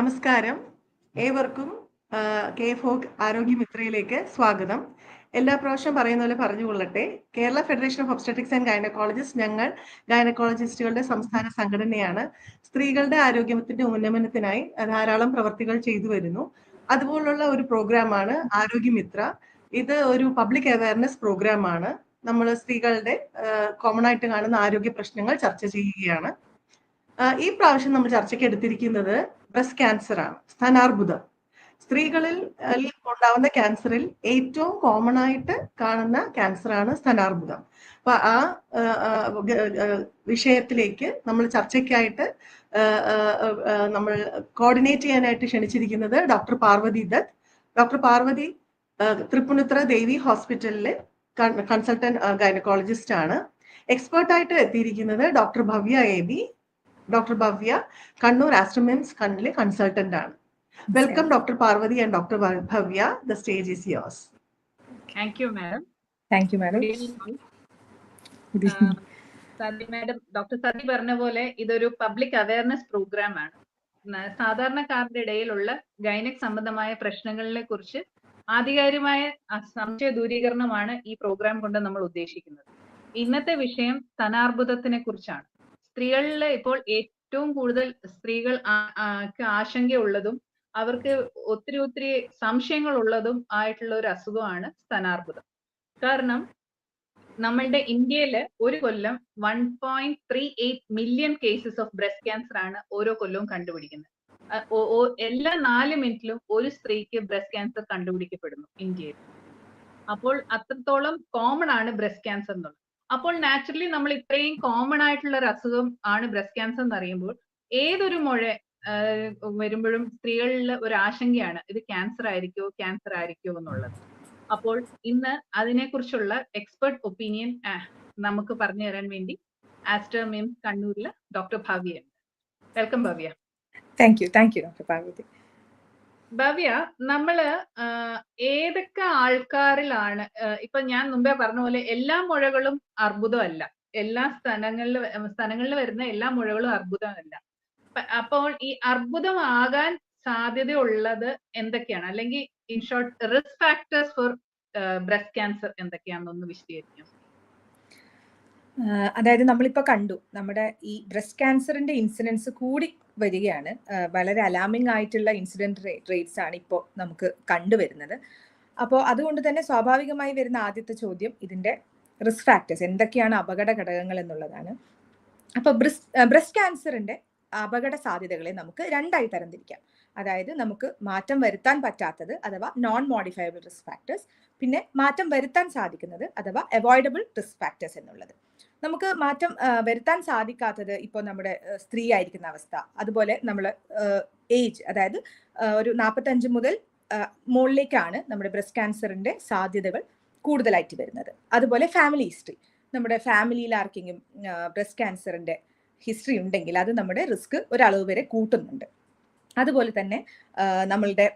നമസ്കാരം. ഏവർക്കും K folk ആരോഗ്യമിത്രയിലേക്ക് സ്വാഗതം. എല്ലാ പ്രാവശ്യം പറയുന്ന പോലെ പറഞ്ഞുകൊള്ളട്ടെ Kerala federation of obstetrics and gynaecologist ഞങ്ങൾ ഗൈനക്കോളജിസ്റ്റുകളുടെ സംസ്ഥാന സംഘടനയാണ്. സ്ത്രീകളുടെ ആരോഗ്യത്തിന്റെ ഉന്നമനത്തിനായി ധാരാളം പ്രവർത്തികൾ ചെയ്തു വരുന്നു. അതുപോലുള്ള ഒരു പ്രോഗ്രാമാണ് ആരോഗ്യമിത്ര. ഇത് ഒരു പബ്ലിക് അവയർനെസ് പ്രോഗ്രാമാണ്. നമ്മൾ സ്ത്രീകളുടെ കോമൺ ആയിട്ട് കാണുന്ന ആരോഗ്യ പ്രശ്നങ്ങൾ ചർച്ച ചെയ്യുകയാണ്. ഈ പ്രാവശ്യം നമ്മൾ ചർച്ചയ്ക്ക് എടുത്തിരിക്കുന്നത് ബ്രസ്റ്റ് ക്യാൻസർ ആണ് സ്ഥാനാർബുദം. സ്ത്രീകളിൽ ഉണ്ടാവുന്ന ക്യാൻസറിൽ ഏറ്റവും കോമൺ ആയിട്ട് കാണുന്ന ക്യാൻസർ ആണ് സ്ഥാനാർബുദം. അപ്പൊ ആ വിഷയത്തിലേക്ക് നമ്മൾ ചർച്ചയ്ക്കായിട്ട് നമ്മൾ കോർഡിനേറ്റ് ചെയ്യാനായിട്ട് ക്ഷണിച്ചിരിക്കുന്നത് ഡോക്ടർ പാർവതി ദത്ത്. ഡോക്ടർ പാർവതി തൃപ്പുണിത്ര ദേവി ഹോസ്പിറ്റലിലെ കൺസൾട്ടന്റ് ഗൈനക്കോളജിസ്റ്റ് ആണ് എക്സ്പേർട്ട് ആയിട്ട് എത്തിയിരിക്കുന്നത് doctor Bhavya A B doctor Bhavya Kannur Aster MIMS കണ്ണിലെ കൺസൾട്ടന്റ് ആണ്. Welcome doctor Parvathi and doctor Bhavya the stage is yours thank you madam thank you madam Sathi madam doctor Sathi പറഞ്ഞ പോലെ ഇതൊരു public awareness programme ആണ്. സാധാരണക്കാരുടെ ഇടയിലുള്ള gynaec സംബന്ധമായ പ്രശ്നങ്ങളെ കുറിച്ച് ആധികാരികമായ സംശയ ദൂരീകരണമാണ് ഈ പ്രോഗ്രാം കൊണ്ട് നമ്മൾ ഉദ്ദേശിക്കുന്നത്. ഇന്നത്തെ വിഷയം സ്തനാർബുദത്തിനെ കുറിച്ചാണ്. സ്ത്രീകളിൽ ഇപ്പോൾ ഏറ്റവും കൂടുതൽ സ്ത്രീകൾ ആശങ്കയുള്ളതും അവർക്ക് ഒത്തിരി ഒത്തിരി സംശയങ്ങൾ ഉള്ളതും ആയിട്ടുള്ള ഒരു അസുഖമാണ് സ്ഥാനാർബുദം കാരണം നമ്മളുടെ ഇന്ത്യയിൽ ഒരു കൊല്ലം one point three eight million cases of breast cancer ആണ് ഓരോ കൊല്ലവും കണ്ടുപിടിക്കുന്നത്. എല്ലാ നാല് മിനിറ്റിലും ഒരു സ്ത്രീക്ക് ബ്രസ്റ്റ് ക്യാൻസർ കണ്ടുപിടിക്കപ്പെടുന്നു ഇന്ത്യയിൽ. അപ്പോൾ അത്രത്തോളം കോമൺ ആണ് ബ്രസ്റ്റ് ക്യാൻസർ എന്നുള്ളത്. അപ്പോൾ നാച്ചുറലി നമ്മൾ ഇത്രയും കോമൺ ആയിട്ടുള്ള ഒരു അസുഖം ആണ് ബ്രസ്റ്റ് ക്യാൻസർ എന്ന് അറിയുമ്പോൾ ഏതൊരു മുഴ വരുമ്പോഴും സ്ത്രീകളിൽ ഒരു ആശങ്കയാണ് ഇത് ക്യാൻസർ ആയിരിക്കോ ക്യാൻസർ ആയിരിക്കോ എന്നുള്ളത്. അപ്പോൾ ഇന്ന് അതിനെക്കുറിച്ചുള്ള എക്സ്പെർട്ട് ഒപ്പീനിയൻ നമുക്ക് പറഞ്ഞു തരാൻ വേണ്ടി ആസ്റ്റർ മിംസ് കണ്ണൂരിൽ doctor Bhavya welcome Bhavya. Thank you thank you doctor Parvathi Bhavya നമ്മൾ ഏതൊക്കെ ആൾക്കാരിലാണ് ഇപ്പൊ ഞാൻ മുമ്പേ പറഞ്ഞ പോലെ എല്ലാ മുഴകളും അർബുദമല്ല. എല്ലാ സ്ഥലങ്ങളിൽ സ്ഥലങ്ങളിൽ വരുന്ന എല്ലാ മുഴകളും അർബുദമല്ല. അപ്പോൾ ഈ അർബുദമാകാൻ സാധ്യതയുള്ളത് എന്തൊക്കെയാണ്? അല്ലെങ്കിൽ in short risk factors for breast cancer എന്തൊക്കെയാണെന്നൊന്ന് വിശദീകരിക്കാം. അതായത് നമ്മളിപ്പോൾ കണ്ടു നമ്മുടെ ഈ ബ്രസ്റ്റ് ക്യാൻസറിന്റെ ഇൻസിഡൻസ് കൂടി വരികയാണ്. വളരെ അലാമിംഗ് ആയിട്ടുള്ള ഇൻസിഡന്റ് റേറ്റ്സ് ആണ് ഇപ്പോൾ നമുക്ക് കണ്ടുവരുന്നത് അപ്പോൾ അതുകൊണ്ട് തന്നെ സ്വാഭാവികമായി വരുന്ന ആദ്യത്തെ ചോദ്യം ഇതിന്റെ റിസ്ക് ഫാക്ടേഴ്സ് എന്തൊക്കെയാണ് അപകട ഘടകങ്ങൾ എന്നുള്ളതാണ്. അപ്പോൾ ബ്രസ്റ്റ് ക്യാൻസറിന്റെ അപകട സാധ്യതകളെ നമുക്ക് രണ്ടായി തരംതിരിക്കാം. അതായത് നമുക്ക് മാറ്റം വരുത്താൻ പറ്റാത്തത് അഥവാ നോൺ മോഡിഫയബിൾ റിസ്ക് ഫാക്ടേഴ്സ് പിന്നെ മാറ്റം വരുത്താൻ സാധിക്കുന്നത് അഥവാ അവോയ്ഡബിൾ റിസ്ക് ഫാക്ടേഴ്സ് എന്നുള്ളത്. നമുക്ക് മാറ്റം വരുത്താൻ സാധിക്കാത്തത് ഇപ്പോൾ നമ്മുടെ സ്ത്രീ ആയിരിക്കുന്ന അവസ്ഥ. അതുപോലെ നമ്മൾ ഏജ് അതായത് ഒരു നാൽപ്പത്തഞ്ച് മുതൽ മുകളിലേക്കാണ് നമ്മുടെ ബ്രസ്റ്റ് ക്യാൻസറിന്റെ സാധ്യതകൾ കൂടുതലായിട്ട് വരുന്നത്. അതുപോലെ ഫാമിലി ഹിസ്റ്ററി നമ്മുടെ ഫാമിലിയിൽ ആർക്കെങ്കിലും ബ്രസ്റ്റ് ക്യാൻസറിന്റെ ഹിസ്റ്ററി ഉണ്ടെങ്കിൽ അത് നമ്മുടെ റിസ്ക് ഒരളവ് വരെ കൂട്ടുന്നുണ്ട്. അതുപോലെ തന്നെ നമ്മളുടെ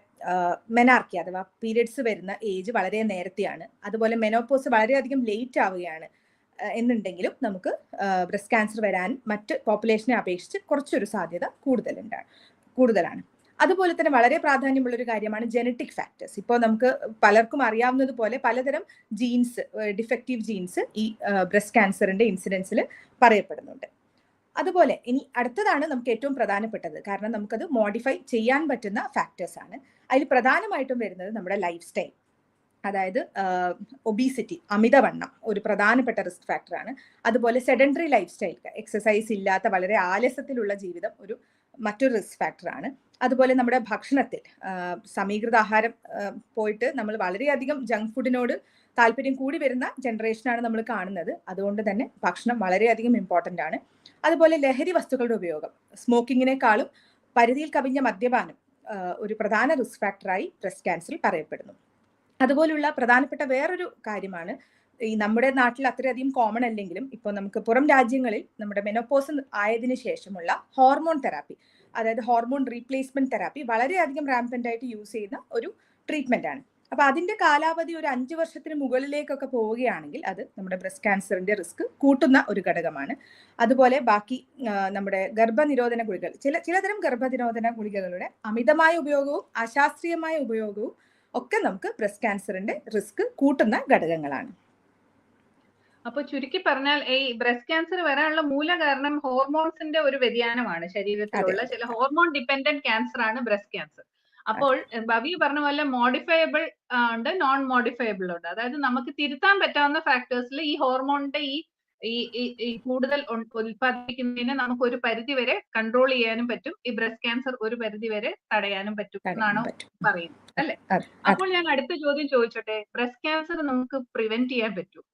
മെനാർക്കി അഥവാ പീരിയഡ്സ് വരുന്ന ഏജ് വളരെ നേരത്തെയാണ്. അതുപോലെ മെനോപോസ് വളരെയധികം ലേറ്റ് ആവുകയാണ്. എന്നുണ്ടെങ്കിലും നമുക്ക് ബ്രസ്റ്റ് ക്യാൻസർ വരാൻ മറ്റ് പോപ്പുലേഷനെ അപേക്ഷിച്ച് കുറച്ചൊരു സാധ്യത കൂടുതലുണ്ട് കൂടുതലാണ്. അതുപോലെ തന്നെ വളരെ പ്രാധാന്യമുള്ള ഒരു കാര്യമാണ് ജനറ്റിക് ഫാക്ടേഴ്സ് ഇപ്പോൾ നമുക്ക് പലർക്കും അറിയാവുന്നത് പോലെ പലതരം ജീൻസ് ഡിഫക്റ്റീവ് ജീൻസ് ഈ ബ്രസ്റ്റ് ക്യാൻസറിന്റെ ഇൻസിഡൻസിൽ പറയപ്പെടുന്നുണ്ട്. അതുപോലെ ഇനി അടുത്തതാണ് നമുക്ക് ഏറ്റവും പ്രധാനപ്പെട്ടത്. കാരണം നമുക്കത് മോഡിഫൈ ചെയ്യാൻ പറ്റുന്ന ഫാക്ടേഴ്സ് ആണ്. അതിൽ പ്രധാനമായിട്ടും വരുന്നത് നമ്മുടെ ലൈഫ് സ്റ്റൈൽ അതായത് ഒബീസിറ്റി അമിതവണ്ണം ഒരു പ്രധാനപ്പെട്ട റിസ്ക് ഫാക്ടറാണ് അതുപോലെ സെഡൻഡറി ലൈഫ് സ്റ്റൈൽ എക്സസൈസ് ഇല്ലാത്ത വളരെ ആലസ്യത്തിലുള്ള ജീവിതം ഒരു മറ്റൊരു റിസ്ക് ഫാക്ടറാണ് അതുപോലെ നമ്മുടെ ഭക്ഷണത്തിൽ സമീകൃത ആഹാരം പോയിട്ട് നമ്മൾ വളരെയധികം ജങ്ക് ഫുഡിനോട് താല്പര്യം കൂടി വരുന്ന ജനറേഷനാണ് നമ്മൾ കാണുന്നത്. അതുകൊണ്ട് തന്നെ ഭക്ഷണം വളരെയധികം ഇമ്പോർട്ടന്റ് ആണ്. അതുപോലെ ലഹരി വസ്തുക്കളുടെ ഉപയോഗം. സ്മോക്കിങ്ങിനേക്കാളും പരിധിയിൽ കവിഞ്ഞ മദ്യപാനം ഒരു പ്രധാന റിസ്ക് ഫാക്ടറായി ബ്രസ്റ്റ് ക്യാൻസറിൽ പറയപ്പെടുന്നു. അതുപോലുള്ള പ്രധാനപ്പെട്ട വേറൊരു കാര്യമാണ്. ഈ നമ്മുടെ നാട്ടിൽ അത്രയധികം കോമൺ അല്ലെങ്കിലും ഇപ്പോൾ നമുക്ക് പുറം രാജ്യങ്ങളിൽ നമ്മുടെ മെനോപോസ് ആയതിനു ശേഷമുള്ള ഹോർമോൺ തെറാപ്പി അതായത് ഹോർമോൺ റീപ്ലേസ്മെന്റ് തെറാപ്പി വളരെയധികം റാമ്പന്റ് ആയിട്ട് യൂസ് ചെയ്യുന്ന ഒരു ട്രീറ്റ്മെന്റ് ആണ്. അപ്പൊ അതിന്റെ കാലാവധി ഒരു അഞ്ച് വർഷത്തിന് മുകളിലേക്കൊക്കെ പോവുകയാണെങ്കിൽ അത് നമ്മുടെ ബ്രസ്റ്റ് ക്യാൻസറിന്റെ റിസ്ക് കൂട്ടുന്ന ഒരു ഘടകമാണ്. അതുപോലെ ബാക്കി നമ്മുടെ ഗർഭനിരോധന ഗുളികൾ ചില ചിലതരം ഗർഭനിരോധന ഗുളികകളുടെ അമിതമായ ഉപയോഗവും അശാസ്ത്രീയമായ ഉപയോഗവും ഒക്കെ നമുക്ക് ബ്രസ്റ്റ് ക്യാൻസറിന്റെ റിസ്ക് കൂട്ടുന്ന ഘടകങ്ങളാണ്. അപ്പൊ ചുരുക്കി പറഞ്ഞാൽ ഈ ബ്രസ്റ്റ് ക്യാൻസർ വരാനുള്ള മൂല കാരണം ഹോർമോൺസിന്റെ ഒരു വ്യതിയാനമാണ് ശരീരത്തിലുള്ള ചില ഹോർമോൺ ഡിപെൻഡന്റ് ക്യാൻസർ ആണ് ബ്രസ്റ്റ് ക്യാൻസർ അപ്പോൾ ഭവി പറഞ്ഞ പോലെ മോഡിഫയബിൾ ഉണ്ട് നോൺ മോഡിഫയബിൾ ഉണ്ട്. അതായത് നമുക്ക് തിരുത്താൻ പറ്റാവുന്ന ഫാക്ടേഴ്സിൽ ഈ ഹോർമോണിന്റെ ഈ ഈ ഈ- കൂടുതൽ ഉൽപ്പാദിപ്പിക്കുന്നതിനെ നമുക്ക് ഒരു പരിധി വരെ കൺട്രോൾ ചെയ്യാനും പറ്റും. ഈ ബ്രസ്റ്റ് ക്യാൻസർ ഒരു പരിധി വരെ തടയാനും പറ്റും എന്നാണ് പറയുന്നത് അല്ലെ. അപ്പോൾ ഞാൻ അടുത്ത ചോദ്യം ചോദിച്ചോട്ടെ? ബ്രസ്റ്റ് ക്യാൻസർ നമുക്ക് പ്രിവെന്റ് ചെയ്യാൻ പറ്റും?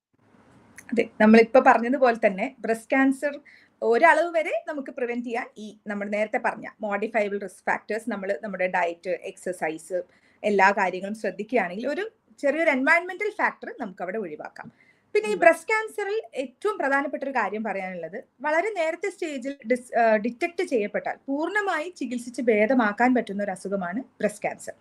അതെ നമ്മളിപ്പോ പറഞ്ഞതുപോലെ തന്നെ ബ്രസ്റ്റ് ക്യാൻസർ ഒരളവ് വരെ നമുക്ക് പ്രിവെന്റ് ചെയ്യാൻ ഈ നമ്മൾ നേരത്തെ പറഞ്ഞ മോഡിഫൈബിൾ റിസ്ക് ഫാക്ടേഴ്സ് നമ്മൾ നമ്മുടെ ഡയറ്റ് എക്സസൈസ് എല്ലാ കാര്യങ്ങളും ശ്രദ്ധിക്കുകയാണെങ്കിൽ ഒരു ചെറിയൊരു എൻവയൺമെന്റൽ ഫാക്ടർ നമുക്ക് അവിടെ ഒഴിവാക്കാം. പിന്നെ ഈ ബ്രസ്റ്റ് ക്യാൻസറിൽ ഏറ്റവും പ്രധാനപ്പെട്ട ഒരു കാര്യം പറയാനുള്ളത് വളരെ നേരത്തെ സ്റ്റേജിൽ ഡിസ് ഡിറ്റക്ട് ചെയ്യപ്പെട്ടാൽ പൂർണമായി ചികിത്സിച്ച് ഭേദമാക്കാൻ പറ്റുന്ന ഒരു അസുഖമാണ് ബ്രസ്റ്റ് ക്യാൻസർ.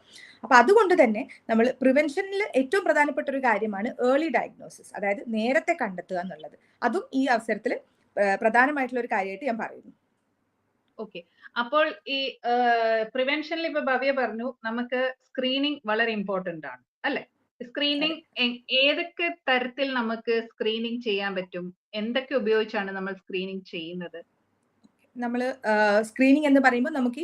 അപ്പൊ അതുകൊണ്ട് തന്നെ നമ്മൾ പ്രിവെൻഷനിൽ ഏറ്റവും പ്രധാനപ്പെട്ട ഒരു കാര്യമാണ് ഏർലി ഡയഗ്നോസിസ് അതായത് നേരത്തെ കണ്ടെത്തുക എന്നുള്ളത്. അതും ഈ അവസരത്തിൽ പ്രധാനമായിട്ടുള്ള ഒരു കാര്യമായിട്ട് ഞാൻ പറയുന്നു. ഓക്കെ. അപ്പോൾ ഈ പ്രിവെൻഷനിൽ ഇപ്പൊ ഭവ്യ പറഞ്ഞു നമുക്ക് സ്ക്രീനിങ് വളരെ ഇമ്പോർട്ടന്റ് ആണ് അല്ലെ? സ്ക്രീനിങ് ഏതൊക്കെ തരത്തിൽ നമുക്ക് സ്ക്രീനിങ് ചെയ്യാൻ പറ്റും? എന്തൊക്കെ ഉപയോഗിച്ചാണ് നമ്മൾ സ്ക്രീനിങ് ചെയ്യുന്നത്? നമ്മൾ സ്ക്രീനിങ് എന്ന് പറയുമ്പോൾ നമുക്ക്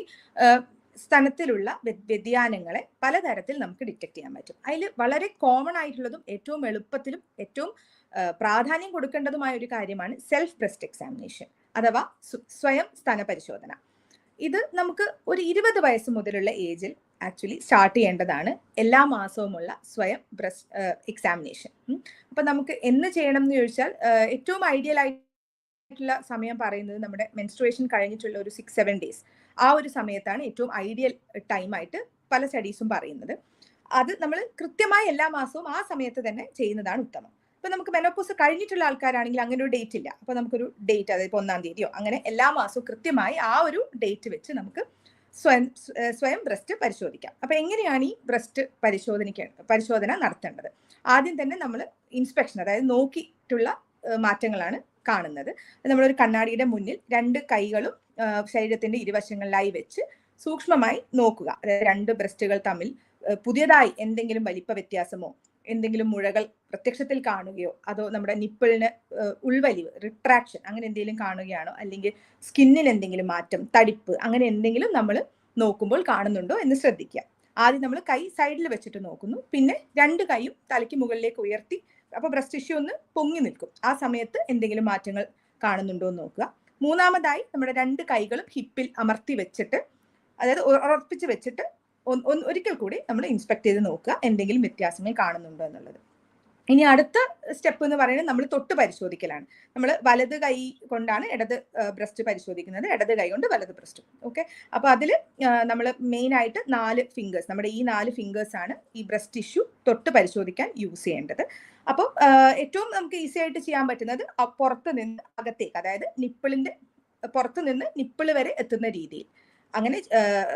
സ്ഥലത്തിലുള്ള വ്യതിയാനങ്ങളെ പലതരത്തിൽ നമുക്ക് ഡിറ്റക്ട് ചെയ്യാൻ പറ്റും. അതിൽ വളരെ കോമൺ ആയിട്ടുള്ളതും ഏറ്റവും എളുപ്പത്തിലും ഏറ്റവും പ്രാധാന്യം കൊടുക്കേണ്ടതുമായ ഒരു കാര്യമാണ് സെൽഫ് ബ്രസ്റ്റ് എക്സാമിനേഷൻ അഥവാ സ്വയം സ്തന പരിശോധന ഇത് നമുക്ക് ഒരു ഇരുപത് വയസ്സ് മുതലുള്ള ഏജിൽ ആക്ച്വലി സ്റ്റാർട്ട് ചെയ്യേണ്ടതാണ് എല്ലാ മാസവുമുള്ള സ്വയം ബ്രസ്റ്റ് എക്സാമിനേഷൻ അപ്പൊ നമുക്ക് എന്ന് ചെയ്യണം എന്ന് ചോദിച്ചാൽ ഏറ്റവും ഐഡിയൽ ആയിട്ടുള്ള സമയം പറയുന്നത് നമ്മുടെ മെൻസ്ട്രുവേഷൻ കഴിഞ്ഞിട്ടുള്ള ഒരു സിക്സ് സെവൻ ഡേയ്സ് ആ ഒരു സമയത്താണ് ഏറ്റവും ഐഡിയൽ ടൈമായിട്ട് പല സ്റ്റഡീസും പറയുന്നത്. അത് നമ്മൾ കൃത്യമായി എല്ലാ മാസവും ആ സമയത്ത് തന്നെ ചെയ്യുന്നതാണ് ഉത്തമം. ഇപ്പൊ നമുക്ക് മെനോപോസ് കഴിഞ്ഞിട്ടുള്ള ആൾക്കാരാണെങ്കിൽ അങ്ങനെ ഒരു ഡേറ്റ് ഇല്ല. അപ്പൊ നമുക്കൊരു ഡേറ്റ് അതായത് ഒന്നാം തീയതിയോ അങ്ങനെ എല്ലാ മാസവും കൃത്യമായി ആ ഒരു ഡേറ്റ് വെച്ച് നമുക്ക് സ്വയം സ്വ- സ്വയം ബ്രസ്റ്റ് പരിശോധിക്കാം. അപ്പൊ എങ്ങനെയാണ് ഈ ബ്രസ്റ്റ് പരിശോധനയ്ക്ക് പരിശോധന നടത്തേണ്ടത്? ആദ്യം തന്നെ നമ്മൾ ഇൻസ്പെക്ഷൻ അതായത് നോക്കിയിട്ടുള്ള മാറ്റങ്ങളാണ് കാണുന്നത്. നമ്മളൊരു കണ്ണാടിയുടെ മുന്നിൽ രണ്ട് കൈകളും ശരീരത്തിന്റെ ഇരുവശങ്ങളിലായി വെച്ച് സൂക്ഷ്മമായി നോക്കുക. അതായത് രണ്ട് ബ്രസ്റ്റുകൾ തമ്മിൽ പുതിയതായി എന്തെങ്കിലും വലിപ്പ വ്യത്യാസമോ എന്തെങ്കിലും മുഴകൾ പ്രത്യക്ഷത്തിൽ കാണുകയോ അതോ നമ്മുടെ നിപ്പിളിന് ഉൾവലിവ് റിട്രാക്ഷൻ അങ്ങനെ എന്തെങ്കിലും കാണുകയാണോ? അല്ലെങ്കിൽ സ്കിന്നിന് എന്തെങ്കിലും മാറ്റം തടിപ്പ് അങ്ങനെ എന്തെങ്കിലും നമ്മൾ നോക്കുമ്പോൾ കാണുന്നുണ്ടോ എന്ന് ശ്രദ്ധിക്കുക. ആദ്യം നമ്മൾ കൈ സൈഡിൽ വെച്ചിട്ട് നോക്കുന്നു. പിന്നെ രണ്ട് കൈയും തലയ്ക്ക് മുകളിലേക്ക് ഉയർത്തി അപ്പോൾ ബ്രസ്റ്റ് ഇഷ്യൂ ഒന്ന് പൊങ്ങി നിൽക്കും. ആ സമയത്ത് എന്തെങ്കിലും മാറ്റങ്ങൾ കാണുന്നുണ്ടോ എന്ന് നോക്കുക. മൂന്നാമതായി നമ്മുടെ രണ്ട് കൈകളും ഹിപ്പിൽ അമർത്തി വെച്ചിട്ട് അതായത് ഉറപ്പിച്ച് വെച്ചിട്ട് ഒരിക്കൽ കൂടി നമ്മൾ ഇൻസ്പെക്ട് ചെയ്ത് നോക്കുക എന്തെങ്കിലും വ്യത്യാസങ്ങൾ കാണുന്നുണ്ടോ എന്നുള്ളത്. ഇനി അടുത്ത സ്റ്റെപ്പ് എന്ന് പറയുന്നത് നമ്മൾ തൊട്ട് പരിശോധിക്കലാണ്. നമ്മൾ വലത് കൈ കൊണ്ടാണ് ഇടത് ബ്രസ്റ്റ് പരിശോധിക്കുന്നത്. ഇടത് കൈ കൊണ്ട് വലത് ബ്രസ്റ്റ് ഓക്കെ? അപ്പൊ അതിൽ നമ്മൾ മെയിൻ ആയിട്ട് നാല് ഫിംഗേഴ്സ് നമ്മുടെ ഈ നാല് ഫിംഗേഴ്സ് ആണ് ഈ ബ്രസ്റ്റ് ടിഷ്യൂ തൊട്ട് പരിശോധിക്കാൻ യൂസ് ചെയ്യേണ്ടത്. അപ്പം ഏറ്റവും നമുക്ക് ഈസി ആയിട്ട് ചെയ്യാൻ പറ്റുന്നത് പുറത്ത് നിന്ന് അകത്തേക്ക് അതായത് നിപ്പിളിന്റെ പുറത്ത് നിന്ന് നിപ്പിൾ വരെ എത്തുന്ന രീതിയിൽ. അങ്ങനെ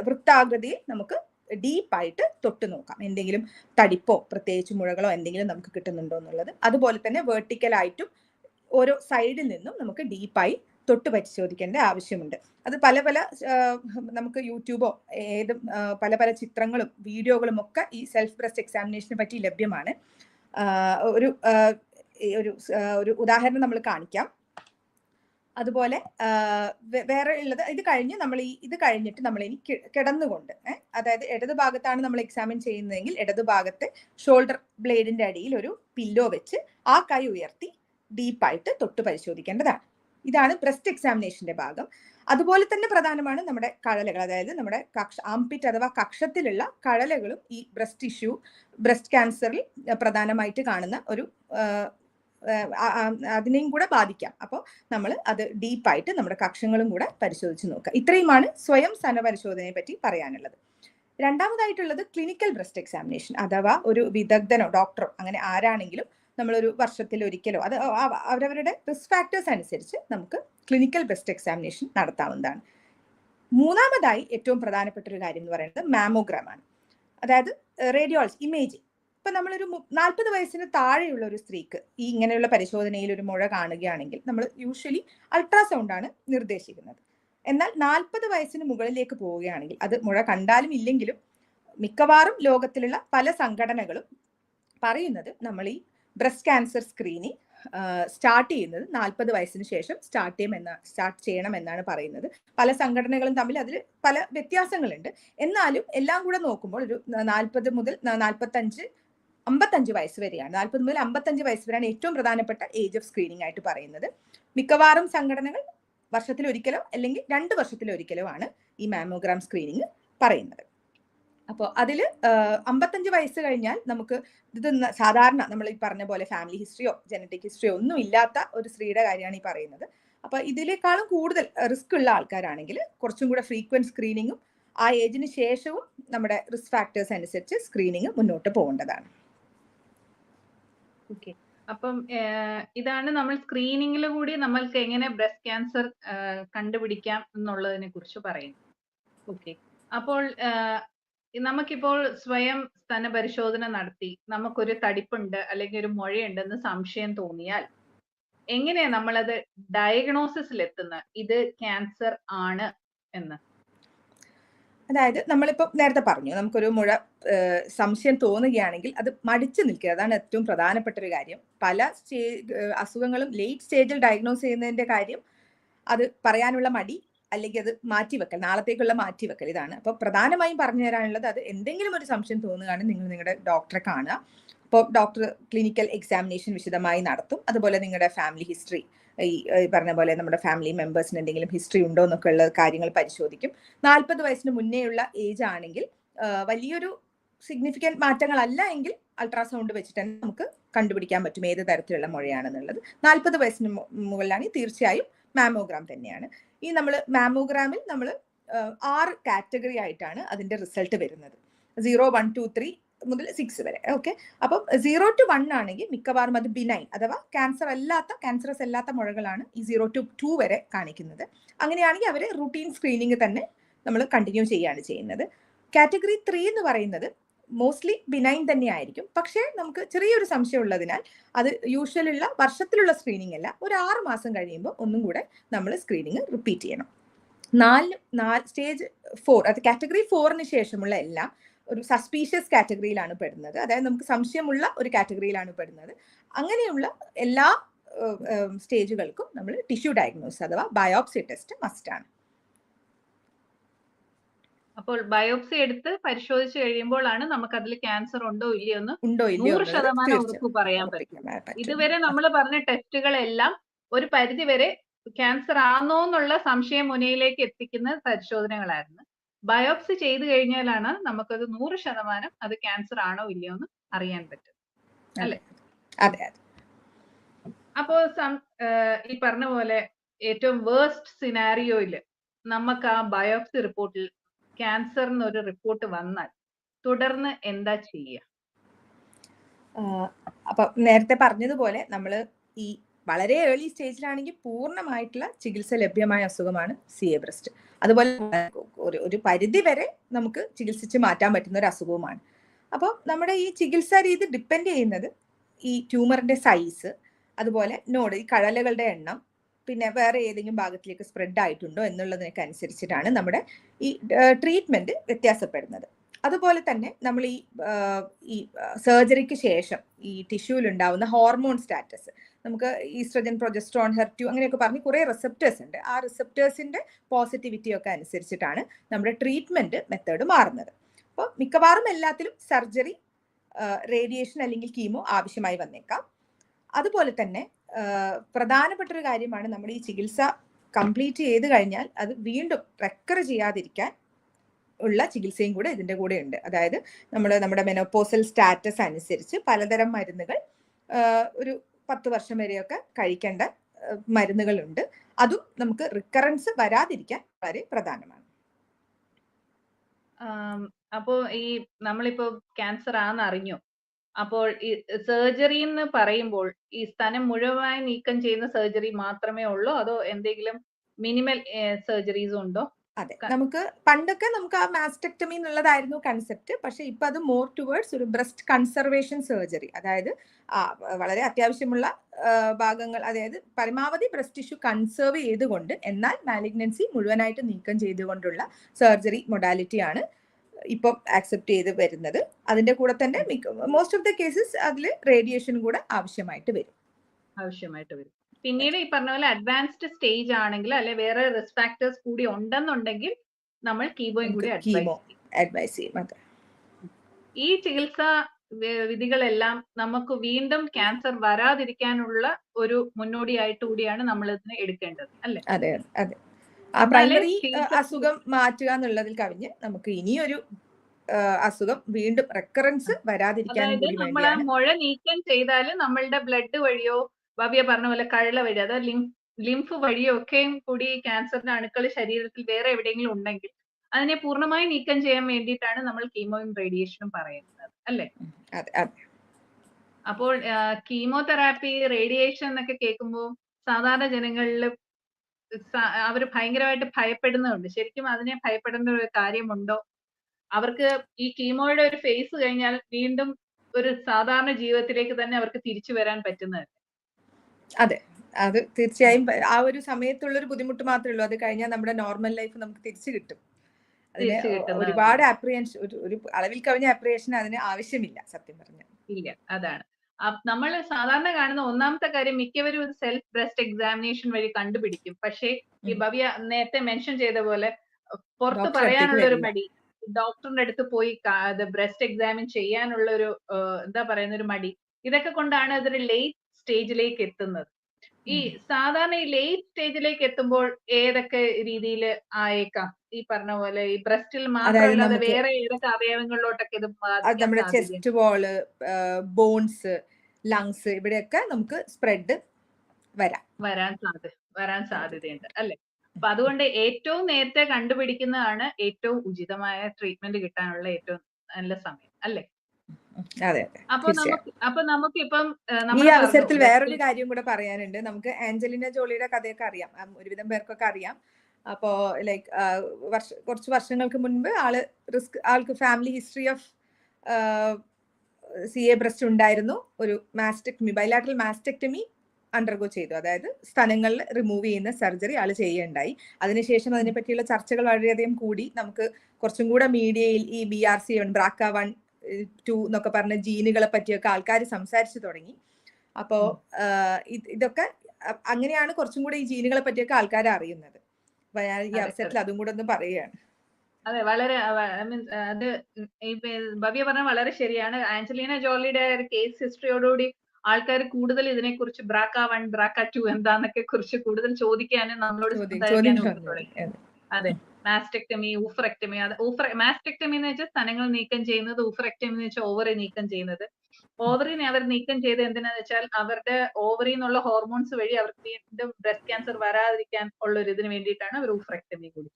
വൃത്താകൃതിയിൽ നമുക്ക് ഡീപ്പായിട്ട് തൊട്ട് നോക്കാം. എന്തെങ്കിലും തടിപ്പോ പ്രത്യേകിച്ച് മുഴകളോ എന്തെങ്കിലും നമുക്ക് കിട്ടുന്നുണ്ടോ എന്നുള്ളത്. അതുപോലെ തന്നെ വേർട്ടിക്കലായിട്ടും ഓരോ സൈഡിൽ നിന്നും നമുക്ക് ഡീപ്പായി തൊട്ട് പരിശോധിക്കേണ്ട ആവശ്യമുണ്ട്. അത് പല പല നമുക്ക് യൂട്യൂബോ ഏതും പല പല ചിത്രങ്ങളും വീഡിയോകളും ഒക്കെ ഈ സെൽഫ് ബ്രസ്റ്റ് എക്സാമിനേഷനെ പറ്റി ലഭ്യമാണ്. ഒരു ഒരു ഒരു ഉദാഹരണം നമ്മൾ കാണിക്കാം. അതുപോലെ വേറെ ഉള്ളത് ഇത് കഴിഞ്ഞ് നമ്മൾ ഈ ഇത് കഴിഞ്ഞിട്ട് നമ്മൾ ഇനി കിടന്നുകൊണ്ട് അതായത് ഇടത് ഭാഗത്താണ് നമ്മൾ എക്സാമിൻ ചെയ്യുന്നതെങ്കിൽ ഇടത് ഭാഗത്ത് ഷോൾഡർ ബ്ലേഡിന്റെ അടിയിൽ ഒരു പില്ലോ വെച്ച് ആ കൈ ഉയർത്തി ഡീപ്പായിട്ട് തൊട്ട് പരിശോധിക്കേണ്ടതാണ്. ഇതാണ് ബ്രസ്റ്റ് എക്സാമിനേഷന്റെ ഭാഗം. അതുപോലെ തന്നെ പ്രധാനമാണ് നമ്മുടെ കഴലകൾ അതായത് നമ്മുടെ കക്ഷ ആംപിറ്റ് അഥവാ കക്ഷത്തിലുള്ള കഴലകളും ഈ ബ്രസ്റ്റ് ഇഷ്യൂ ബ്രസ്റ്റ് ക്യാൻസറിൽ പ്രധാനമായിട്ട് കാണുന്ന ഒരു അതിനെയും കൂടെ ബാധിക്കാം. അപ്പോൾ നമ്മൾ അത് ഡീപ്പായിട്ട് നമ്മുടെ കക്ഷങ്ങളും കൂടെ പരിശോധിച്ച് നോക്കുക. ഇത്രയുമാണ് സ്വയം സ്തന പരിശോധനയെ പറ്റി പറയാനുള്ളത്. രണ്ടാമതായിട്ടുള്ളത് ക്ലിനിക്കൽ ബ്രസ്റ്റ് എക്സാമിനേഷൻ അഥവാ ഒരു വിദഗ്ധനോ ഡോക്ടറോ അങ്ങനെ ആരാണെങ്കിലും നമ്മളൊരു വർഷത്തിൽ ഒരിക്കലോ അത് അവരവരുടെ റിസ്ക് ഫാക്ടേഴ്സ് അനുസരിച്ച് നമുക്ക് ക്ലിനിക്കൽ ബ്രസ്റ്റ് എക്സാമിനേഷൻ നടത്താവുന്നതാണ്. മൂന്നാമതായി ഏറ്റവും പ്രധാനപ്പെട്ട ഒരു കാര്യം എന്ന് പറയുന്നത് മാമോഗ്രാം ആണ്. അതായത് റേഡിയോളജി ഇമേജിംഗ് ഇപ്പൊ നമ്മളൊരു നാൽപ്പത് വയസ്സിന് താഴെയുള്ള ഒരു സ്ത്രീക്ക് ഈ ഇങ്ങനെയുള്ള പരിശോധനയിൽ ഒരു മുഴ കാണുകയാണെങ്കിൽ നമ്മൾ യൂഷ്വലി അൾട്രാസൗണ്ട് ആണ് നിർദ്ദേശിക്കുന്നത്. എന്നാൽ നാൽപ്പത് വയസ്സിന് മുകളിലേക്ക് പോവുകയാണെങ്കിൽ അത് മുഴ കണ്ടാലും ഇല്ലെങ്കിലും മിക്കവാറും ലോകത്തിലുള്ള പല സംഘടനകളും പറയുന്നത് നമ്മൾ ഈ ബ്രസ്റ്റ് ക്യാൻസർ സ്ക്രീനിങ് സ്റ്റാർട്ട് ചെയ്യുന്നത് നാൽപ്പത് വയസ്സിന് ശേഷം സ്റ്റാർട്ട് ചെയ്യുമെന്ന സ്റ്റാർട്ട് ചെയ്യണം എന്നാണ് പറയുന്നത്. പല സംഘടനകളും തമ്മിൽ അതിൽ പല വ്യത്യാസങ്ങളുണ്ട്. എന്നാലും എല്ലാം കൂടെ നോക്കുമ്പോൾ ഒരു നാൽപ്പത് മുതൽ നാൽപ്പത്തഞ്ച് അമ്പത്തഞ്ച് വയസ്സ് വരെയാണ്. നാൽപ്പത് മുതൽ അമ്പത്തഞ്ച് വയസ്സ് വരെയാണ് ഏറ്റവും പ്രധാനപ്പെട്ട ഏജ് ഓഫ് സ്ക്രീനിങ് ആയിട്ട് പറയുന്നത്. മിക്കവാറും സംഘടനകൾ വർഷത്തിൽ ഒരിക്കലോ അല്ലെങ്കിൽ രണ്ട് വർഷത്തിൽ ഒരിക്കലോ ആണ് ഈ മാമോഗ്രാം സ്ക്രീനിങ് പറയുന്നത്. അപ്പോൾ അതിൽ അമ്പത്തഞ്ച് വയസ്സ് കഴിഞ്ഞാൽ നമുക്ക് ഇത് സാധാരണ നമ്മൾ ഈ പറഞ്ഞ പോലെ ഫാമിലി ഹിസ്റ്ററിയോ ജനറ്റിക് ഹിസ്റ്ററിയോ ഒന്നും ഇല്ലാത്ത ഒരു സ്ത്രീയുടെ കാര്യമാണ് ഈ പറയുന്നത്. അപ്പൊ ഇതിനേക്കാളും കൂടുതൽ റിസ്ക് ഉള്ള ആൾക്കാരാണെങ്കിൽ കുറച്ചും കൂടെ ഫ്രീക്വൻസ് സ്ക്രീനിങ്ങും ആ ഏജിന് ശേഷവും നമ്മുടെ റിസ്ക് ഫാക്ടേഴ്സ് അനുസരിച്ച് സ്ക്രീനിങ് മുന്നോട്ട് പോകേണ്ടതാണ്. ഓക്കെ അപ്പം ഇതാണ് നമ്മൾ സ്ക്രീനിങ്ങിൽ കൂടി നമ്മൾക്ക് എങ്ങനെ ബ്രസ്റ്റ് ക്യാൻസർ കണ്ടുപിടിക്കാം എന്നുള്ളതിനെ കുറിച്ച് പറയുന്നു ഓക്കെ അപ്പോൾ നമുക്കിപ്പോൾ സ്വയം സ്തന പരിശോധന നടത്തി നമുക്കൊരു തടിപ്പുണ്ട് അല്ലെങ്കിൽ ഒരു മുഴയുണ്ടെന്ന് സംശയം തോന്നിയാൽ എങ്ങനെയാ നമ്മളത് ഡയഗ്നോസിസിൽ എത്തുന്നത് ഇത് ക്യാൻസർ ആണ് എന്ന്. അതായത് നമ്മളിപ്പോൾ നേരത്തെ പറഞ്ഞു നമുക്കൊരു മുഴ സംശയം തോന്നുകയാണെങ്കിൽ അത് മടിച്ചു നിൽക്കുക അതാണ് ഏറ്റവും പ്രധാനപ്പെട്ട ഒരു കാര്യം. പല സ്റ്റേ അസുഖങ്ങളും ലേറ്റ് സ്റ്റേജിൽ ഡയഗ്നോസ് ചെയ്യുന്നതിന്റെ കാര്യം അത് പറയാനുള്ള മടി അല്ലെങ്കിൽ അത് മാറ്റിവെക്കൽ നാളത്തേക്കുള്ള മാറ്റിവെക്കൽ ഇതാണ്. അപ്പോൾ പ്രധാനമായും പറഞ്ഞു തരാനുള്ളത് അത് എന്തെങ്കിലും ഒരു സംശയം തോന്നുകയാണെങ്കിൽ നിങ്ങൾ നിങ്ങളുടെ ഡോക്ടറെ കാണുക. അപ്പോൾ ഡോക്ടർ ക്ലിനിക്കൽ എക്സാമിനേഷൻ വിശദമായി നടത്തും. അതുപോലെ നിങ്ങളുടെ ഫാമിലി ഹിസ്റ്ററി ഈ പറഞ്ഞ പോലെ നമ്മുടെ ഫാമിലി മെമ്പേഴ്സിന് എന്തെങ്കിലും ഹിസ്റ്ററി ഉണ്ടോ എന്നൊക്കെ ഉള്ള കാര്യങ്ങൾ പരിശോധിക്കും. നാൽപ്പത് വയസ്സിന് മുന്നേയുള്ള ഏജ് ആണെങ്കിൽ വലിയൊരു സിഗ്നിഫിക്കന്റ് മാറ്റങ്ങളല്ല എങ്കിൽ അൾട്രാസൗണ്ട് വെച്ചിട്ട് തന്നെ നമുക്ക് കണ്ടുപിടിക്കാൻ പറ്റും ഏത് തരത്തിലുള്ള മുഴയാണെന്നുള്ളത്. നാൽപ്പത് വയസ്സിന് മുകളിലാണെങ്കിൽ തീർച്ചയായും മാമോഗ്രാം തന്നെയാണ്. ഈ നമ്മൾ മാമോഗ്രാമിൽ നമ്മൾ ആറ് കാറ്റഗറി ആയിട്ടാണ് അതിന്റെ റിസൾട്ട് വരുന്നത്. സീറോ വൺ ടു ത്രീ മുതൽ സിക്സ് വരെ. ഓക്കെ അപ്പം സീറോ ടു വൺ ആണെങ്കിൽ മിക്കവാറും അത് ബിനൈൻ അഥവാ ക്യാൻസർ അല്ലാത്ത ക്യാൻസറസ് അല്ലാത്ത മുഴകളാണ് ഈ സീറോ ടു ടു വരെ കാണിക്കുന്നത്. അങ്ങനെയാണെങ്കിൽ അവർ റുട്ടീൻ സ്ക്രീനിങ് തന്നെ നമ്മൾ കണ്ടിന്യൂ ചെയ്യുകയാണ് ചെയ്യുന്നത്. കാറ്റഗറി ത്രീ എന്ന് പറയുന്നത് മോസ്റ്റ്ലി ബിനൈൻ തന്നെ ആയിരിക്കും. പക്ഷേ നമുക്ക് ചെറിയൊരു സംശയം ഉള്ളതിനാൽ അത് യൂഷ്വലുള്ള വർഷത്തിലുള്ള സ്ക്രീനിങ് അല്ല. ഒരു ആറ് മാസം കഴിയുമ്പോൾ ഒന്നും കൂടെ നമ്മൾ സ്ക്രീനിങ് റിപ്പീറ്റ് ചെയ്യണം. നാല് നാല് സ്റ്റേജ് ഫോർ അത് കാറ്റഗറി ഫോറിന് ശേഷമുള്ള എല്ലാം ഒരു സസ്പീഷ്യസ് കാറ്റഗറിയിലാണ് പെടുന്നത്. അതായത് നമുക്ക് സംശയമുള്ള ഒരു കാറ്റഗറിയിലാണ് പെടുന്നത്. അങ്ങനെയുള്ള എല്ലാ സ്റ്റേജുകൾക്കും നമ്മൾ ടിഷ്യൂ ഡയഗ്നോസ് അഥവാ ബയോപ്സി ടെസ്റ്റ് മസ്റ്റ് ആണ്. അപ്പോൾ ബയോപ്സി എടുത്ത് പരിശോധിച്ച് കഴിയുമ്പോഴാണ് നമുക്ക് അതിൽ ക്യാൻസർ ഉണ്ടോ ഇല്ലയോ എന്ന് നൂറ് ശതമാനം ഉറപ്പ് പറയാൻ പറ്റും. പറ്റും. ഇതുവരെ നമ്മൾ പറഞ്ഞ ടെസ്റ്റുകളെല്ലാം ഒരു പരിധി വരെ ക്യാൻസർ ആണോ എന്നുള്ള സംശയ മുനയിലേക്ക് എത്തിക്കുന്ന പരിശോധനകളായിരുന്നു. ബയോപ്സി ചെയ്തു കഴിഞ്ഞാലാണ് നമുക്കത് നൂറ് ശതമാനം അത് ക്യാൻസർ ആണോ ഇല്ലയോ എന്ന് അറിയാൻ പറ്റും. അല്ലേ? അതെ അതെ. അപ്പോ ഈ പറഞ്ഞ പോലെ ഏറ്റവും വേർസ്റ്റ് സിനാരിയോയിൽ നമുക്ക് ആ ബയോപ്സി റിപ്പോർട്ടിൽ ക്യാൻസർ എന്നൊരു റിപ്പോർട്ട് വന്നാൽ തുടർന്ന് എന്താ ചെയ്യുക അപ്പൊ നേരത്തെ പറഞ്ഞതുപോലെ നമ്മൾ ഈ വളരെ ഏർലി സ്റ്റേജിലാണെങ്കിൽ പൂർണമായിട്ടുള്ള ചികിത്സ ലഭ്യമായ അസുഖമാണ് സി എ ബ്രസ്റ്റ് അതുപോലെ ഒരു ഒരു പരിധി വരെ നമുക്ക് ചികിത്സിച്ച് മാറ്റാൻ പറ്റുന്ന ഒരു അസുഖവുമാണ്. അപ്പോൾ നമ്മുടെ ഈ ചികിത്സാ രീതി ഡിപ്പെൻഡ് ചെയ്യുന്നത് ഈ ട്യൂമറിന്റെ സൈസ് അതുപോലെ നോഡ് ഈ കഴലകളുടെ എണ്ണം പിന്നെ വേറെ ഏതെങ്കിലും ഭാഗത്തിലേക്ക് സ്പ്രെഡ് ആയിട്ടുണ്ടോ എന്നുള്ളതിനൊക്കെ അനുസരിച്ചിട്ടാണ് നമ്മുടെ ഈ ട്രീറ്റ്മെന്റ് വ്യത്യാസപ്പെടുന്നത്. അതുപോലെ തന്നെ നമ്മൾ ഈ ഈ സർജറിക്ക് ശേഷം ഈ ടിഷ്യൂവിൽ ഉണ്ടാവുന്ന ഹോർമോൺ സ്റ്റാറ്റസ് നമുക്ക് ഈസ്ട്രജൻ പ്രൊജസ്ട്രോൺ ഹെർട്യൂ അങ്ങനെയൊക്കെ പറഞ്ഞ് കുറേ റിസപ്റ്റേഴ്സ് ഉണ്ട്. ആ റിസപ്റ്റേഴ്സിന്റെ പോസിറ്റിവിറ്റി ഒക്കെ അനുസരിച്ചിട്ടാണ് നമ്മുടെ ട്രീറ്റ്മെന്റ് മെത്തേഡ് മാറുന്നത്. അപ്പോൾ മിക്കവാറും എല്ലാത്തിലും സർജറി റേഡിയേഷൻ അല്ലെങ്കിൽ കീമോ ആവശ്യമായി വന്നേക്കാം. അതുപോലെ തന്നെ പ്രധാനപ്പെട്ട ഒരു കാര്യമാണ് നമ്മൾ ഈ ചികിത്സ കംപ്ലീറ്റ് ചെയ്ത് കഴിഞ്ഞാൽ അത് വീണ്ടും റെക്കർ ചെയ്യാതിരിക്കാൻ ഉള്ള ചികിത്സയും കൂടെ ഇതിന്റെ കൂടെ ഉണ്ട്. അതായത് നമ്മൾ നമ്മുടെ മെനോപോസൽ സ്റ്റാറ്റസ് അനുസരിച്ച് പലതരം മരുന്നുകൾ ഒരു പത്ത് വർഷം വരെയൊക്കെ കഴിക്കേണ്ട മരുന്നുകളുണ്ട്. അതും നമുക്ക് റിക്കറൻസ് വരാതിരിക്കാൻ വളരെ പ്രധാനമാണ്. അപ്പോ ഈ നമ്മളിപ്പോ ക്യാൻസർ ആണെന്ന് അറിഞ്ഞു അപ്പോൾ ഈ സർജറി എന്ന് പറയുമ്പോൾ ഈ സ്ഥലം മുഴുവനായി നീക്കം ചെയ്യുന്ന സർജറി മാത്രമേ ഉള്ളൂ? അതോ എന്തെങ്കിലും മിനിമൽ സർജറീസ് ഉണ്ടോ? അതെ. നമുക്ക് പണ്ടൊക്കെ നമുക്ക് ആ മാസ്റ്റക്ടമി എന്നുള്ളതായിരുന്നു കൺസെപ്റ്റ് പക്ഷെ ഇപ്പൊ അത് മോർ ടുവേർഡ്സ് ഒരു ബ്രസ്റ്റ് കൺസർവേഷൻ സർജറി അതായത് ആ, വളരെ അത്യാവശ്യമുള്ള ഭാഗങ്ങൾ അതായത് പരമാവധി ബ്രസ്റ്റ് ടിഷ്യൂ കൺസേർവ് ചെയ്തുകൊണ്ട് എന്നാൽ മാലിഗ്നൻസി മുഴുവനായിട്ട് നീക്കം ചെയ്തുകൊണ്ടുള്ള സർജറി മൊഡാലിറ്റിയാണ് ഇപ്പം ആക്സെപ്റ്റ് ചെയ്ത് വരുന്നത്. അതിന്റെ കൂടെ തന്നെ മോസ്റ്റ് ഓഫ് ദ കേസസ് അതിൽ റേഡിയേഷൻ കൂടെ ആവശ്യമായിട്ട് വരും. ആവശ്യമായിട്ട് വരും. പിന്നീട് ഈ പറഞ്ഞ പോലെ അഡ്വാൻസ്ഡ് സ്റ്റേജ് ആണെങ്കിൽ അല്ലെ വേറെ റിസ്ക് ഫാക്ടേഴ്സ് കൂടി ഉണ്ടെന്നുണ്ടെങ്കിൽ നമ്മൾ കീബോയും കൂടി. അഡ്വൈസ് ചെയ്യും. ഈ ചികിത്സ വിധികളെല്ലാം നമുക്ക് വീണ്ടും ക്യാൻസർ വരാതിരിക്കാനുള്ള ഒരു മുന്നോടിയായിട്ട് കൂടിയാണ് നമ്മൾ ഇതിനെ എടുക്കേണ്ടത്. അല്ലെ? അതെ അതെ ആ പ്രൈമറി അസുഖം മാറ്റുക എന്നുള്ളതിൽ കവിഞ്ഞ് നമുക്ക് ഇനിയൊരു അസുഖം വീണ്ടും റെക്കറൻസ് വരാതിരിക്കാൻ നമ്മൾ മുഴ നീക്കം ചെയ്താൽ നമ്മളുടെ ബ്ലഡ് വഴിയോ ഭവ്യ പറഞ്ഞ പോലെ കഴല വഴി അതായത് ലിംഫ് ലിംഫ് വഴിയോ ഒക്കെയും കൂടി ക്യാൻസറിന്റെ അണുക്കൾ ശരീരത്തിൽ വേറെ എവിടെയെങ്കിലും ഉണ്ടെങ്കിൽ അതിനെ പൂർണമായി നീക്കം ചെയ്യാൻ വേണ്ടിയിട്ടാണ് നമ്മൾ കീമോയും റേഡിയേഷനും പറയുന്നത് അല്ലേ? അപ്പോൾ കീമോതെറാപ്പി റേഡിയേഷൻ എന്നൊക്കെ കേൾക്കുമ്പോൾ സാധാരണ ജനങ്ങളിൽ അവർ ഭയങ്കരമായിട്ട് ഭയപ്പെടുന്നുണ്ട്. ശരിക്കും അതിനെ ഭയപ്പെടേണ്ട ഒരു കാര്യമുണ്ടോ? അവർക്ക് ഈ കീമോയുടെ ഒരു ഫേസ് കഴിഞ്ഞാൽ വീണ്ടും ഒരു സാധാരണ ജീവിതത്തിലേക്ക് തന്നെ അവർക്ക് തിരിച്ചു വരാൻ പറ്റുന്നത് അതെ. അത് തീർച്ചയായും ആ ഒരു സമയത്തുള്ള ഒരു ബുദ്ധിമുട്ട് മാത്രമേ ഉള്ളൂ. അത് കഴിഞ്ഞാൽ നമ്മുടെ നോർമൽ ലൈഫ് നമുക്ക് തിരിച്ചു കിട്ടും. അതിന്. ഒരുപാട് അപ്രിയൻഷൻ ഒരു അളവിൽ കവിഞ്ഞ അപ്രിയേഷൻ അതിന് ആവശ്യമില്ല സത്യം പറഞ്ഞ ഇല്ല അതാണ്. നമ്മൾ സാധാരണ കാണുന്ന ഒന്നാമത്തെ കാര്യം മിക്കവരും ഒരു സെൽഫ് ബ്രസ്റ്റ് എക്സാമിനേഷൻ വഴി കണ്ടുപിടിക്കും. പക്ഷേ ഈ. ഭവ്യ നേരത്തെ മെൻഷൻ ചെയ്ത പോലെ പുറത്ത് പറയാനുള്ള ഒരു മടി ഡോക്ടറിന്റെ അടുത്ത് പോയി ബ്രസ്റ്റ് എക്സാമിൻ ചെയ്യാനുള്ള ഒരു എന്താ പറയുന്ന ഒരു മടി ഇതൊക്കെ കൊണ്ടാണ് അതൊരു ലേറ്റ് സ്റ്റേജിലേക്ക് എത്തുന്നത്. ഈ സാധാരണ ഈ ലേറ്റ് സ്റ്റേജിലേക്ക് എത്തുമ്പോൾ ഏതൊക്കെ രീതിയിൽ ആയേക്കാം? ഈ പറഞ്ഞ പോലെ ഈ ബ്രസ്റ്റിൽ മാത്രമല്ലാതെ നമുക്ക് വേറെ ഏതൊക്കെ അവയവങ്ങളിലോട്ടൊക്കെ ഇത് നമ്മുടെ ചെസ്റ്റ് വാൾ ബോൺസ് ലങ്സ് ഇവിടെയൊക്കെ നമുക്ക് സ്പ്രെഡ് വരാം. വരാൻ സാധ്യത വരാൻ സാധ്യതയുണ്ട് അല്ലെ? അപ്പൊ അതുകൊണ്ട് ഏറ്റവും നേരത്തെ കണ്ടുപിടിക്കുന്നതാണ് ഏറ്റവും ഉചിതമായ ട്രീറ്റ്മെന്റ് കിട്ടാനുള്ള ഏറ്റവും നല്ല സമയം അല്ലെ? അതെ അതെ. അപ്പൊ നമുക്ക് അപ്പൊ നമുക്കിപ്പം ഈ അവസരത്തിൽ വേറൊരു കാര്യം കൂടെ പറയാനുണ്ട്. നമുക്ക് ആഞ്ചലിന ജോളിയുടെ കഥയൊക്കെ അറിയാം. ഒരുവിധം പേർക്കൊക്കെ അറിയാം. അപ്പോ ലൈക്ക് വർഷ കുറച്ച് വർഷങ്ങൾക്ക് മുൻപ് ആൾ റിസ്ക് ആൾക്ക് family history of C A breast ഉണ്ടായിരുന്നു. ഒരു മാസ്റ്റക്ടമി ബൈലാട്രൽ മാസ്റ്റക്ടമി അണ്ടർഗോ ചെയ്തു. അതായത് സ്ഥലങ്ങളിൽ റിമൂവ് ചെയ്യുന്ന സർജറി ആൾ ചെയ്യുകയുണ്ടായി. അതിനുശേഷം അതിനെപ്പറ്റിയുള്ള ചർച്ചകൾ വളരെയധികം കൂടി. നമുക്ക് കുറച്ചും കൂടെ മീഡിയയിൽ ഈ B R C one BRCA one two എന്നൊക്കെ പറഞ്ഞ ജീനുകളെ പറ്റിയൊക്കെ ആൾക്കാർ സംസാരിച്ചു തുടങ്ങി. അപ്പോ ഇതൊക്കെ അങ്ങനെയാണ് കുറച്ചും കൂടെ ഈ ജീനുകളെ പറ്റിയൊക്കെ ആൾക്കാർ അറിയുന്നത്. അപ്പൊ ഞാൻ ഈ അവസരത്തിൽ അതും. കൂടെ ഒന്ന് പറയുകയാണ്. അതെ വളരെ ഐ മീൻ അത് ഭവ്യ പറഞ്ഞ വളരെ ശരിയാണ്. ആഞ്ചലീന ജോളിയുടെ ഒരു കേസ് ഹിസ്റ്ററിയോടുകൂടി ആൾക്കാർ കൂടുതൽ ഇതിനെ കുറിച്ച് ബ്രാക്ക വൺ ബ്രാക്ക ടു എന്താന്നൊക്കെ കുറിച്ച് കൂടുതൽ ചോദിക്കാനും നമ്മളോട്. അതെ. മാസ്റ്റക്ടമി ഊഫറക്ടമി അത് ഊഫർ മാസ്റ്റക്ടമി എന്ന് വെച്ചാൽ സ്ഥലങ്ങൾ നീക്കം ചെയ്യുന്നത് ഊഫറക്ടമി എന്ന് വെച്ചാൽ ഓവറി നീക്കം ചെയ്യുന്നത്. ഓവറിനെ അവർ നീക്കം ചെയ്ത് എന്തിനാന്ന് വെച്ചാൽ അവരുടെ ഓവറിൽ നിന്നുള്ള ഹോർമോൺസ് വഴി അവർക്ക് വീണ്ടും ബ്രസ്റ്റ് ക്യാൻസർ വരാതിരിക്കാൻ ഉള്ള ഒരു ഇതിന് വേണ്ടിയിട്ടാണ് അവർ ഊഫറക്ടമി കൂടി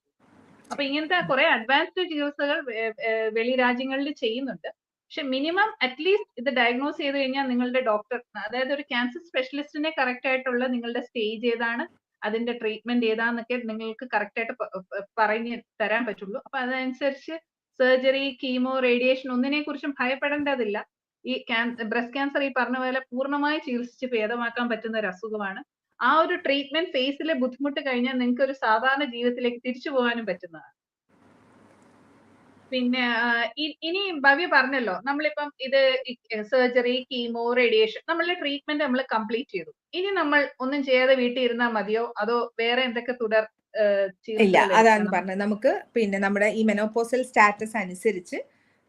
അപ്പൊ ഇങ്ങനത്തെ കുറെ അഡ്വാൻസ്ഡ് ചികിത്സകൾ വെളി രാജ്യങ്ങളിൽ ചെയ്യുന്നുണ്ട്. പക്ഷെ മിനിമം അറ്റ്ലീസ്റ്റ് ഇത് ഡയഗ്നോസ് ചെയ്ത് കഴിഞ്ഞാൽ നിങ്ങളുടെ ഡോക്ടർ അതായത് ഒരു ക്യാൻസർ സ്പെഷ്യലിസ്റ്റിനെ കറക്റ്റ് ആയിട്ടുള്ള നിങ്ങളുടെ സ്റ്റേജ് ഏതാണ് അതിന്റെ ട്രീറ്റ്മെന്റ് ഏതാന്നൊക്കെ നിങ്ങൾക്ക് കറക്റ്റ് ആയിട്ട് പറഞ്ഞ് തരാൻ പറ്റുള്ളൂ. അപ്പൊ അതനുസരിച്ച് സർജറി കീമോ റേഡിയേഷൻ ഒന്നിനെ കുറിച്ചും ഭയപ്പെടേണ്ടതില്ല. ഈ ബ്രസ്റ്റ് ക്യാൻസർ ഈ പറഞ്ഞ പോലെ പൂർണമായി ചികിത്സിച്ച് ഭേദമാക്കാൻ പറ്റുന്ന ഒരു അസുഖമാണ്. ആ ഒരു ട്രീറ്റ്മെന്റ് ഫേസിലെ ബുദ്ധിമുട്ട് കഴിഞ്ഞാൽ നിങ്ങൾക്ക് ഒരു സാധാരണ ജീവിതത്തിലേക്ക് തിരിച്ചു പോകാനും പറ്റുന്നതാണ്. പിന്നെ ഇനി ഭവ്യ പറഞ്ഞല്ലോ നമ്മളിപ്പം ഇത് സർജറി കീമോ റേഡിയേഷൻ നമ്മളുടെ ട്രീറ്റ്മെന്റ് നമ്മൾ കംപ്ലീറ്റ് ചെയ്തു. ഇനി നമ്മൾ ഒന്നും ചെയ്യാതെ വീട്ടിൽ ഇരുന്നാൽ മതിയോ? അതോ വേറെ എന്തൊക്കെ തുടർ ഇല്ല അതാണ്? പറഞ്ഞത്. നമുക്ക് പിന്നെ നമ്മുടെ ഈ മെനോപോസൽ സ്റ്റാറ്റസ് അനുസരിച്ച്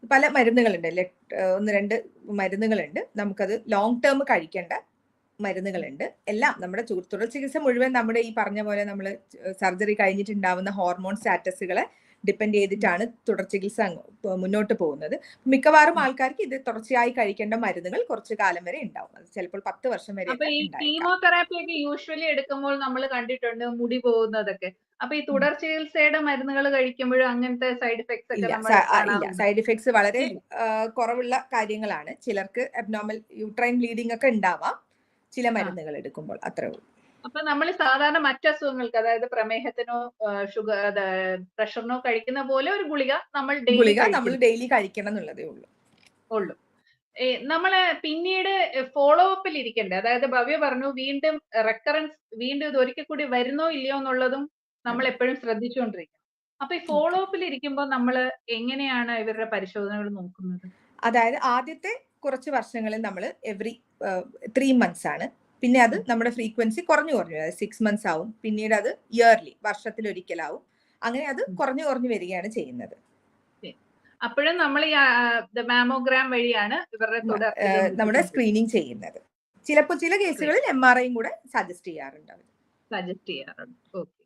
പല മരുന്നുകളുണ്ട്. ലെ- ഒന്ന് രണ്ട് മരുന്നുകളുണ്ട്. നമുക്കത് ലോങ് ടേം കഴിക്കേണ്ട മരുന്നുകളുണ്ട്. എല്ലാം നമ്മുടെ തുടർ ചികിത്സ മുഴുവൻ നമ്മുടെ ഈ പറഞ്ഞ പോലെ നമ്മൾ സർജറി കഴിഞ്ഞിട്ടുണ്ടാവുന്ന ഹോർമോൺ സ്റ്റാറ്റസുകളെ ഡിപ്പെൻഡ് ചെയ്തിട്ടാണ് തുടർ ചികിത്സ മുന്നോട്ട് പോകുന്നത്. മിക്കവാറും ആൾക്കാർക്ക് ഇത് തുടർച്ചയായി കഴിക്കേണ്ട മരുന്നുകൾ കുറച്ചു കാലം വരെ ഉണ്ടാവും. അത് ചിലപ്പോൾ പത്ത് വർഷം വരെ കീമോതെറാപ്പി ഒക്കെ യൂഷ്വലി എടുക്കുമ്പോൾ നമ്മൾ കണ്ടിട്ടുണ്ട് മുടി പോകുന്നതൊക്കെ. അപ്പൊ ഈ തുടർ ചികിത്സയുടെ മരുന്നുകൾ കഴിക്കുമ്പോഴും അങ്ങനത്തെ സൈഡ് എഫക്ട്സ് ഇല്ല. സൈഡ് എഫക്ട്സ് വളരെ കുറവുള്ള കാര്യങ്ങളാണ്. ചിലർക്ക് അബ്നോർമൽ യൂട്രൈൻ ബ്ലീഡിംഗ് ഒക്കെ ഉണ്ടാവാം. ചില മരുന്നുകൾ എടുക്കുമ്പോൾ. അത്രേ ഉള്ളൂ. അപ്പൊ നമ്മൾ സാധാരണ മറ്റു അസുഖങ്ങൾക്ക് അതായത് പ്രമേഹത്തിനോ ഷുഗർ പ്രഷറിനോ കഴിക്കുന്ന പോലെ ഒരു ഗുളിക നമ്മൾ ഡെയിലി ഗുളിക നമ്മൾ ഡെയിലി കഴിക്കണം എന്നുള്ളതേ ഉള്ളൂ. ഉള്ളൂ. നമ്മൾ പിന്നീട് ഫോളോ അപ്പിൽ ഇരിക്കണ്ടേ? അതായത് ഭവ്യ പറഞ്ഞു വീണ്ടും റെക്കറൻസ് വീണ്ടും ഇത് ഒരിക്കൽ കൂടി വരുന്നോ ഇല്ലയോ എന്നുള്ളതും നമ്മൾ എപ്പോഴും ശ്രദ്ധിച്ചുകൊണ്ടിരിക്കണം അപ്പൊ ഈ ഫോളോ അപ്പിൽ ഇരിക്കുമ്പോൾ നമ്മൾ എങ്ങനെയാണ് ഇവരുടെ പരിശോധനകൾ നോക്കുന്നത്? അതായത് ആദ്യത്തെ കുറച്ച് വർഷങ്ങളിൽ നമ്മൾ എവറി ത്രീ മന്ത്സ് ആണ് പിന്നെ അത് നമ്മുടെ ഫ്രീക്വൻസി കുറഞ്ഞു കുറഞ്ഞു. അതായത് സിക്സ് മന്ത്സ് ആവും. പിന്നീട് അത് ഇയർലി വർഷത്തിൽ ഒരിക്കലാവും അങ്ങനെ അത് കുറഞ്ഞു കുറഞ്ഞു വരികയാണ് ചെയ്യുന്നത്. അപ്പോഴും നമ്മൾ മാമോഗ്രാം വഴിയാണ് ഇവരുടെ നമ്മുടെ സ്ക്രീനിങ് ചെയ്യുന്നത്. ചിലപ്പോൾ ചില കേസുകളിൽ എം ആർ ഐയും കൂടെ സജസ്റ്റ് ചെയ്യാറുണ്ട് സജസ്റ്റ് ചെയ്യാറുണ്ട്. ഓക്കെ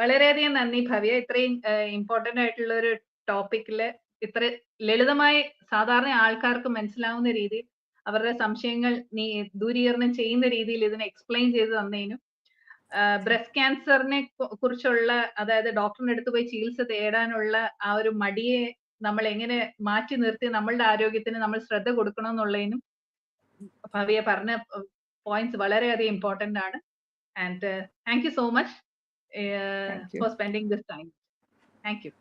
വളരെയധികം നന്ദി ഭവ്യ. ഇത്രയും ഇമ്പോർട്ടന്റ് ആയിട്ടുള്ള ഒരു ടോപ്പിക്കിൽ ഇത്ര ലളിതമായി സാധാരണ ആൾക്കാർക്ക് മനസ്സിലാവുന്ന രീതിയിൽ അവരുടെ സംശയങ്ങൾ നീ ദൂരീകരണം ചെയ്യുന്ന രീതിയിൽ ഇതിനെ എക്സ്പ്ലെയിൻ ചെയ്ത് തന്നതിനും ബ്രസ്റ്റ് ക്യാൻസറിനെ കുറിച്ചുള്ള അതായത് ഡോക്ടറിന്റെ അടുത്ത് പോയി ചികിത്സ തേടാനുള്ള ആ ഒരു മടിയെ നമ്മൾ എങ്ങനെ മാറ്റി നിർത്തി നമ്മളുടെ ആരോഗ്യത്തിന് നമ്മൾ ശ്രദ്ധ കൊടുക്കണം എന്നുള്ളതിനും ഭവ്യ പറഞ്ഞ പോയിന്റ്സ് വളരെയധികം ഇമ്പോർട്ടന്റ് ആണ്. And thank you so much for spending this time thank you.